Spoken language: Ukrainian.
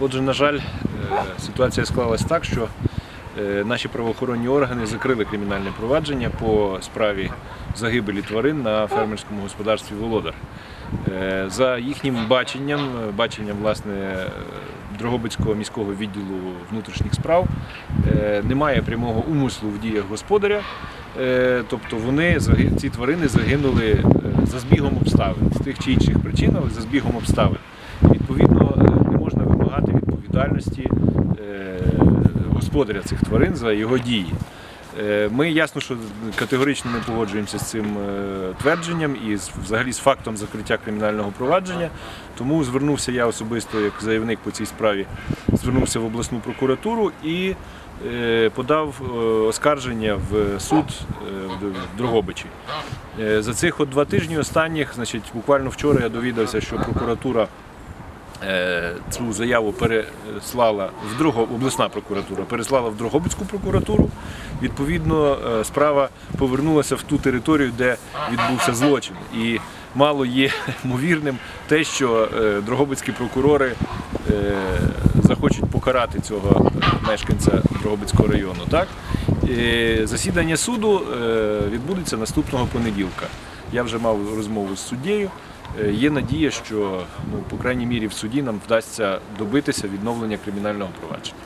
Отже, на жаль, е, ситуація склалась так, що е, наші правоохоронні органи закрили кримінальне провадження по справі загибелі тварин на фермерському господарстві Володар. Е, За їхнім баченням, баченням власне Дрогобицького міського відділу внутрішніх справ, немає прямого умислу в діях господаря. Тобто вони ці тварини загинули за збігом обставин з тих чи інших причин, але за збігом обставин. Відповідно, е, не можна вимагати відповідальності е, господаря цих тварин за його дії. Е, Ми ясно, що категорично не погоджуємося з цим е, твердженням і взагалі з фактом закриття кримінального провадження. Тому звернувся я особисто як заявник по цій справі, звернувся в обласну прокуратуру і подав оскарження в суд в Дрогобичі. За цих от два тижні останніх, значить, буквально вчора я довідався, що прокуратура цю заяву переслала в Дрого, обласна прокуратура переслала в Дрогобицьку прокуратуру. Відповідно, е, справа повернулася в ту територію, де відбувся злочин. І мало є ймовірним те, що е, дрогобицькі прокурори е, захочуть покарати цього мешканця Дрогобицького району. Так? Е, Засідання суду е, відбудеться наступного понеділка. Я вже мав розмову з суддєю. Е, Є надія, що ну, по крайній мірі в суді нам вдасться добитися відновлення кримінального провадження.